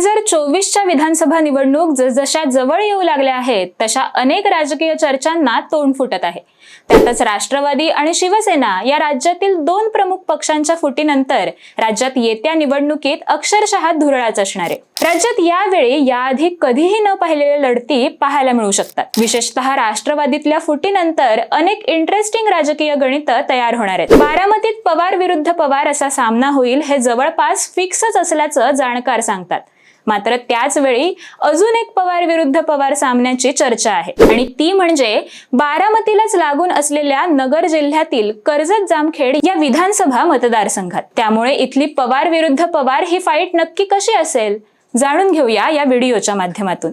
हजार चोवीसच्या विधानसभा निवडणूक जसजशा जवळ येऊ लागल्या आहेत तशा अनेक राजकीय चर्चांना तोंड फुटत आहे. त्यातच राष्ट्रवादी आणि शिवसेना या राज्यातील दोन प्रमुख पक्षांच्या फुटीनंतर राज्यात येत्या निवडणुकीत अक्षरशः धुरळाच असणार आहे. राज्यात यावेळी याआधी कधीही न पाहिलेल्या लढती पाहायला मिळू शकतात. विशेषतः राष्ट्रवादीतल्या फुटीनंतर अनेक इंटरेस्टिंग राजकीय गणित तयार होणार आहेत. बारामतीत पवार विरुद्ध पवार असा सामना होईल हे जवळपास फिक्सच असल्याचं जाणकार सांगतात. मात्र त्याच वेळी अजून एक पवार विरुद्ध पवार सामन्याची चर्चा आहे. आणि ती म्हणजे बारामतीलाच लागून असलेल्या नगर जिल्ह्यातील कर्जत जामखेड या विधानसभा मतदारसंघात. त्यामुळे इथली पवार विरुद्ध पवार ही फाईट नक्की कशी असेल? जाणून घेऊया या व्हिडिओच्या माध्यमातून.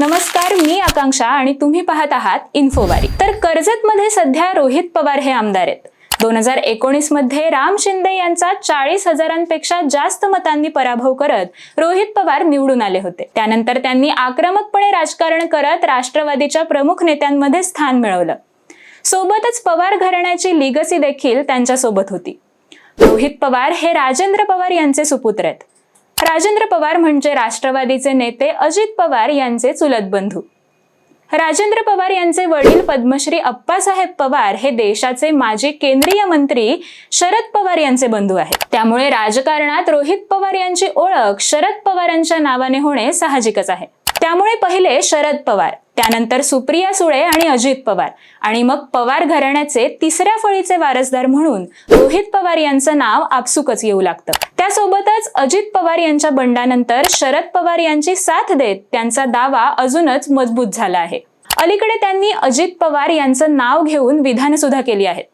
नमस्कार मी आकांक्षा आणि तुम्ही पाहत आहात इन्फोवारी तर कर्जतमध्ये सध्या रोहित पवार हे आमदार आहेत. दोन हजार एकोणीसमध्ये राम शिंदे यांचा चाळीस हजारांपेक्षा जास्त मतांनी पराभव करत रोहित पवार निवडून आले होते. त्यानंतर त्यांनी आक्रमकपणे राजकारण करत राष्ट्रवादीच्या प्रमुख नेत्यांमध्ये स्थान मिळवलं. सोबतच पवार घराण्याची लिगसी देखील त्यांच्यासोबत होती. रोहित पवार हे राजेंद्र पवार यांचे सुपुत्र आहेत. राजेंद्र पवार म्हणजे राष्ट्रवादीचे नेते अजित पवार यांचे चुलत बंधू. राजेंद्र पवार यांचे वडील पद्मश्री अप्पासाहेब पवार हे देशाचे माजी केंद्रीय मंत्री शरद पवार यांचे बंधू आहेत. त्यामुळे राजकारणात रोहित पवार यांची ओळख शरद पवारांच्या नावाने होणे साहजिकच आहे. त्यामुळे पहिले शरद पवार त्यानंतर सुप्रिया सुळे आणि अजित पवार आणि मग पवार घराण्याचे तिसऱ्या फळीचे वारसदार म्हणून रोहित पवार यांचं नाव आपसुकच येऊ लागतं. त्यासोबतच अजित पवार यांच्या बंडानंतर शरद पवार यांची साथ देत त्यांचा दावा अजूनच मजबूत झाला आहे. अलीकडे त्यांनी अजित पवार यांचं नाव घेऊन विधान सुद्धा केली आहेत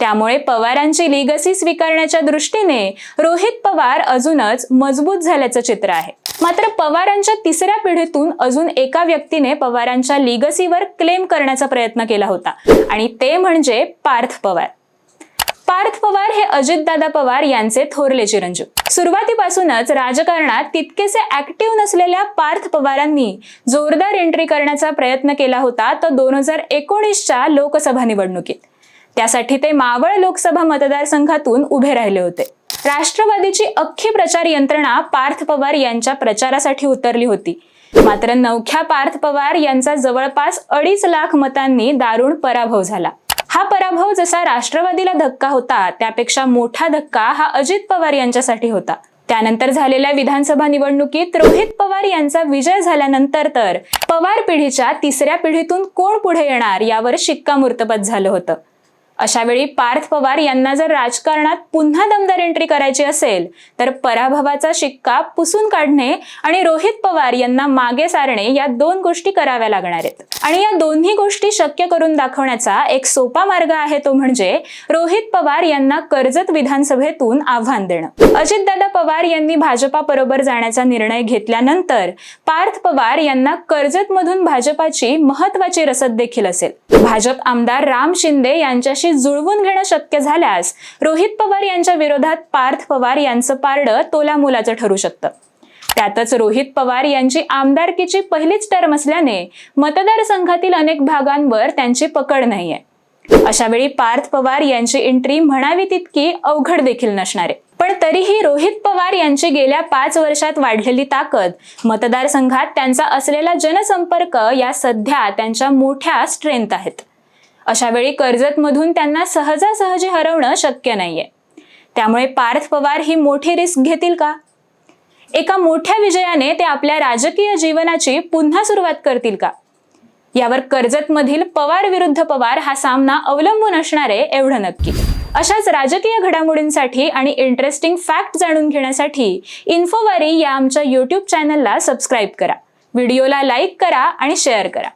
त्यामुळे पवारांची लिगसी स्वीकारण्याच्या दृष्टीने रोहित पवार अजूनच मजबूत झाल्याचं चित्र आहे. मात्र पवारांच्या तिसऱ्या पिढीतून अजून एका व्यक्तीने पवारांच्या लिगसीवर क्लेम करण्याचा प्रयत्न केला होता. आणि ते म्हणजे पार्थ पवार. अजितदादा पवार यांचे थोरले चिरंजीव. सुरुवातीपासूनच राजकारणात तितकेसे ऍक्टिव्ह नसलेल्या पार्थ पवारांनी जोरदार एंट्री करण्याचा प्रयत्न केला होता तो दोन हजार एकोणीसच्या लोकसभा निवडणुकीत. त्यासाठी ते मावळ लोकसभा मतदारसंघातून उभे राहिले होते. राष्ट्रवादीची अख्खी प्रचार यंत्रणा पार्थ पवार यांच्या प्रचारासाठी उतरली होती. मात्र नवख्या पार्थ पवार यांचा जवळपास अडीच लाख मतांनी दारुण पराभव झाला. हा पराभव जसा राष्ट्रवादीला धक्का होता त्यापेक्षा मोठा धक्का हा अजित पवार यांच्यासाठी होता. त्यानंतर झालेल्या विधानसभा निवडणुकीत रोहित पवार यांचा विजय झाल्यानंतर तर पवार पिढीच्या तिसऱ्या पिढीतून कोण पुढे येणार यावर शिक्कामोर्तबत झालं होतं. अशा वेळी पार्थ पवार यांना जर राजकारणात पुन्हा दमदार एंट्री करायची असेल तर पराभवाचा शिक्का पुसून काढणे आणि रोहित पवार यांना मागे सारणे या दोन गोष्टी कराव्या लागणार आहेत. आणि या दोन्ही गोष्टी शक्य करून दाखवण्याचा एक सोपा मार्ग आहे तो म्हणजे रोहित पवार यांना कर्जत विधानसभेतून आव्हान देणं. अजितदादा पवार यांनी भाजपाबरोबर जाण्याचा निर्णय घेतल्यानंतर पार्थ पवार यांना कर्जत मधून भाजपाची महत्वाची रसद देखील असेल. भाजप आमदार राम शिंदे यांच्याशी जुळवून घेणं शक्य झाल्यास रोहित पवार यांच्या विरोधात पार्थ पवार यांचं पारडं तोलामोलाचं ठरू शकतं. त्यातच रोहित पवार यांची आमदारकीची पहिलीच टर्म असल्याने मतदारसंघातील अनेक भागांवर त्यांची पकड नाहीये. अशा वेळी पार्थ पवार यांची एंट्री म्हणावी तितकी अवघड देखील नसणार. आहे पण तरीही रोहित पवार यांची गेल्या पाच वर्षात वाढलेली ताकद मतदारसंघात त्यांचा असलेला जनसंपर्क या सध्या त्यांच्या मोठ्या स्ट्रेंथ आहेत. अशा वेळी कर्जतमधून त्यांना सहजासहजी हरवणं शक्य नाहीये. त्यामुळे पार्थ पवार ही मोठी रिस्क घेतील का? एका मोठ्या विजयाने ते आपल्या राजकीय जीवनाची पुन्हा सुरुवात करतील का? यावर कर्जतमधील पवार विरुद्ध पवार हा सामना अवलंबून असणार आहे एवढं नक्की. अशाच राजकीय घडामोडींसाठी आणि इंटरेस्टिंग फॅक्ट जाणून घेण्यासाठी इन्फोवारी या आमच्या यूट्यूब चॅनलला सबस्क्राईब करा. व्हिडिओला लाईक करा आणि शेअर करा.